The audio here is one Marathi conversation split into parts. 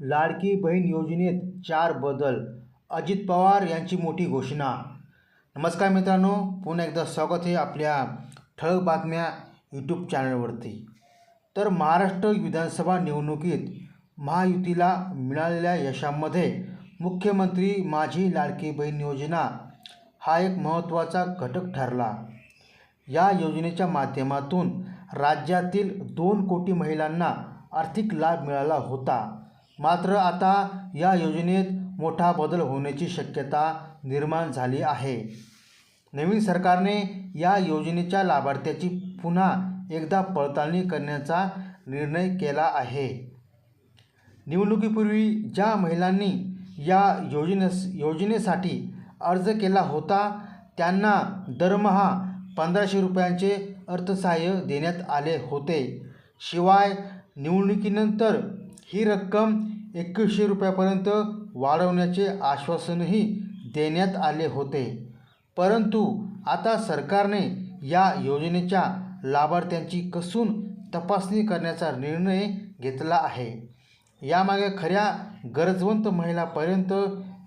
लाडकी बहीण योजनेत चार बदल अजित पवार यांची मोठी घोषणा. नमस्कार मित्रांनो पुन्हा एकदा स्वागत आहे आपल्या ठळक बातम्या यूट्यूब चॅनलवरती तर महाराष्ट्र विधानसभा निवडणुकीत महायुतीला मिळालेल्या यशामध्ये मुख्यमंत्री माझी लाडकी बहीण योजना हा एक महत्त्वाचा घटक ठरला. या योजनेच्या माध्यमातून राज्यातील दोन कोटी महिलांना आर्थिक लाभ मिळाला होता. मात्र आता या योजनेत मोठा बदल होण्याची शक्यता निर्माण झाली आहे. नवीन सरकारने या योजनेच्या लाभार्थ्याची पुन्हा एकदा पडताळणी करण्याचा निर्णय केला आहे. निवडणुकीपूर्वी ज्या महिलांनी या योजनेस योजनेसाठी अर्ज केला होता त्यांना दरमहा पंधराशे रुपयांचे अर्थसहाय्य देण्यात आले होते. शिवाय निवडणुकीनंतर ही रक्कम एकवीसशे रुपयापर्यंत वाढवण्याचे आश्वासनही देण्यात आले होते. परंतु आता सरकारने या योजनेच्या लाभार्थ्यांची कसून तपासणी करण्याचा निर्णय घेतला आहे. यामागे खऱ्या गरजवंत महिलापर्यंत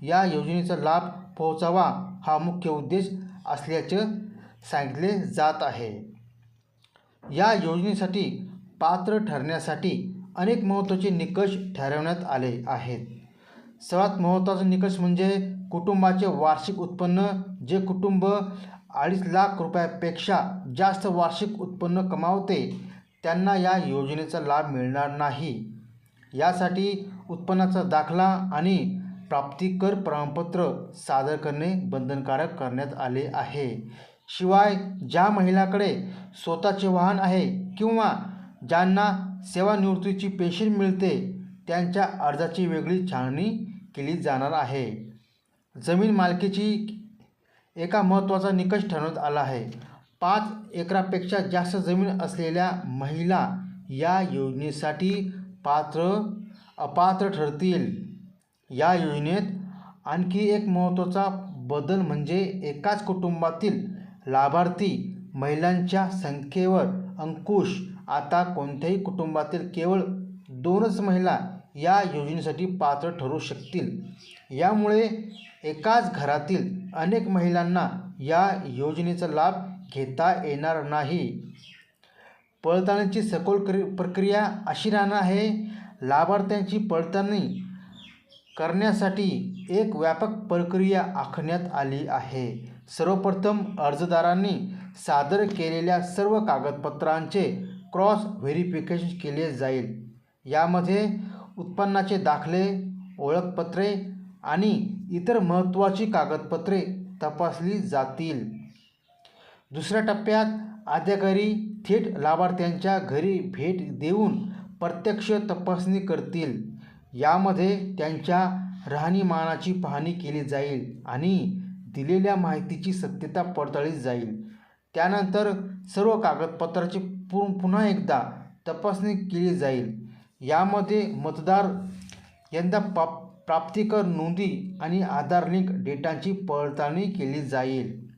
या योजनेचा लाभ पोहोचावा हा मुख्य उद्देश असल्याचं सांगितले जात आहे. या योजनेसाठी पात्र ठरण्यासाठी अनेक महत्त्वाचे निकष ठरवण्यात आले आहेत. सर्वात महत्त्वाचा निकष म्हणजे कुटुंबाचे वार्षिक उत्पन्न जे कुटुंब अडीच लाख रुपयापेक्षा जास्त वार्षिक उत्पन्न कमावते त्यांना या योजनेचा लाभ मिळणार नाही. यासाठी उत्पन्नाचा दाखला आणि प्राप्तिकर प्रमाणपत्र सादर करणे बंधनकारक करण्यात आले आहे. शिवाय ज्या महिलाकडे स्वतःचे वाहन आहे किंवा ज्यांना सेवानिवृत्तीची पेन्शन मिळते त्यांच्या अर्जाची वेगळी छाननी केली जाणार आहे. जमीन मालकीची एका महत्त्वाचा निकष ठरवण्यात आला आहे. पाच एकरापेक्षा जास्त जमीन असलेल्या महिला या योजनेसाठी पात्र अपात्र ठरतील. या योजनेत आणखी एक महत्त्वाचा बदल म्हणजे एकाच कुटुंबातील लाभार्थी महिलांच्या संख्येवर अंकुश आता कोणत्याही कुटुंबातील केवळ दोनच महिला या योजनेसाठी पात्र ठरू शकतील. यामुळे एकाच घरातील अनेक महिलांना या योजनेचा लाभ घेता येणार नाही. पडताळणीची सखोल क्रि प्रक्रिया अशी राहणार आहे लाभार्थ्यांची पडताळणी करण्यासाठी एक व्यापक प्रक्रिया आखण्यात आली आहे. सर्वप्रथम अर्जदारांनी सादर केलेल्या सर्व कागदपत्रांचे क्रॉस व्हेरिफिकेशन केले जाईल. यामध्ये उत्पन्नाचे दाखले ओळखपत्रे आणि इतर महत्त्वाची कागदपत्रे तपासली जातील. दुसऱ्या टप्प्यात अधिकारी थेट लाभार्थ्यांच्या घरी भेट देऊन प्रत्यक्ष तपासणी करतील. यामध्ये त्यांच्या राहणीमानाची पाहणी केली जाईल आणि दिलेल्या माहितीची सत्यता पडताळली जाईल. त्यानंतर सर्व कागदपत्राची पु पुन्हा एकदा तपासणी केली जाईल. यामध्ये मतदार यंदा पा प्राप्तिकर नोंदी आणि आधार लिंक डेटाची पडताळणी केली जाईल.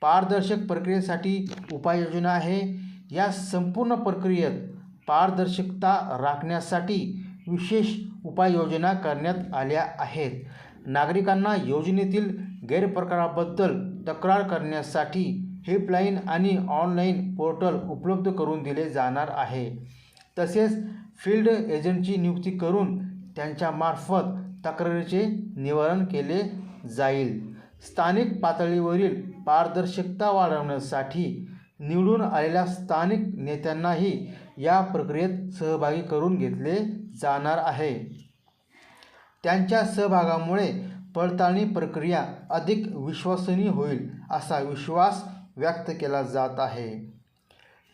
पारदर्शक प्रक्रियेसाठी उपाययोजना आहे. या संपूर्ण प्रक्रियेत पारदर्शकता राखण्यासाठी विशेष उपाययोजना करण्यात आल्या आहेत. नागरिकांना योजनेतील गैरप्रकाराबद्दल तक्रार करण्यासाठी हेल्पलाईन आणि ऑनलाईन पोर्टल उपलब्ध करून दिले जाणार आहे. तसेच फील्ड एजंटची नियुक्ती करून त्यांच्यामार्फत तक्रारीचे निवारण केले जाईल. स्थानिक पातळीवरील पारदर्शकता वाढवण्यासाठी निवडून आलेल्या स्थानिक नेत्यांनाही या प्रक्रियेत सहभागी करून घेतले जाणार आहे. त्यांच्या सहभागामुळे पडताळणी प्रक्रिया अधिक विश्वसनीय होईल असा विश्वास व्यक्त केला जात आहे.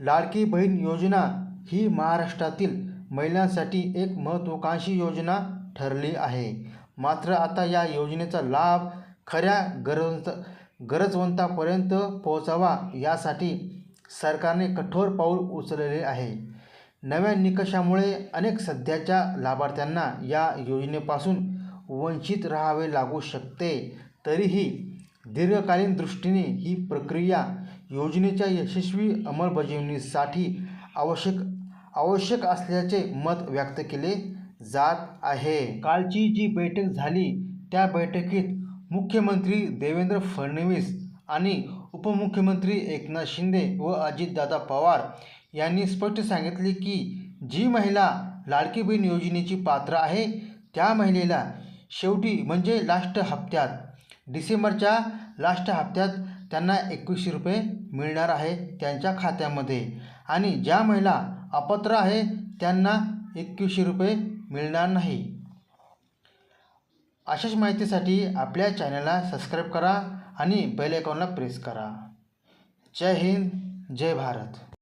लाडकी बहीण योजना ही महाराष्ट्रातील महिलांसाठी एक महत्त्वाकांक्षी योजना ठरली आहे. मात्र आता या योजनेचा लाभ खऱ्या गरजवंत गरजवंतापर्यंत पोहोचावा यासाठी सरकारने कठोर पाऊल उचलले आहे. नव्या निकषामुळे अनेक सध्याच्या लाभार्थ्यांना या योजनेपासून वंचित राहावे लागू शकते. तरीही दीर्घकालीन दृष्टीने ही प्रक्रिया योजनेच्या यशस्वी अंमलबजावणीसाठी आवश्यक आवश्यक असल्याचे मत व्यक्त केले जात आहे. कालची जी बैठक झाली त्या बैठकीत मुख्यमंत्री देवेंद्र फडणवीस आणि उपमुख्यमंत्री एकनाथ शिंदे व अजितदादा पवार यांनी स्पष्ट सांगितले की जी महिला लाडकी बहीण योजनेची पात्र आहे त्या महिलेला शेवटी म्हणजे लास्ट हप्त्यात डिसेंबरच्या लास्ट हप्त्यात त्यांना एकवीसशे रुपये मिळणार आहे त्यांच्या खात्यामध्ये. आणि ज्या महिला अपात्र आहे त्यांना एकवीसशे रुपये मिळणार नाही. अशाच माहितीसाठी आपल्या चॅनलला सबस्क्राईब करा आणि बेल आयकॉनला प्रेस करा. जय हिंद जय भारत.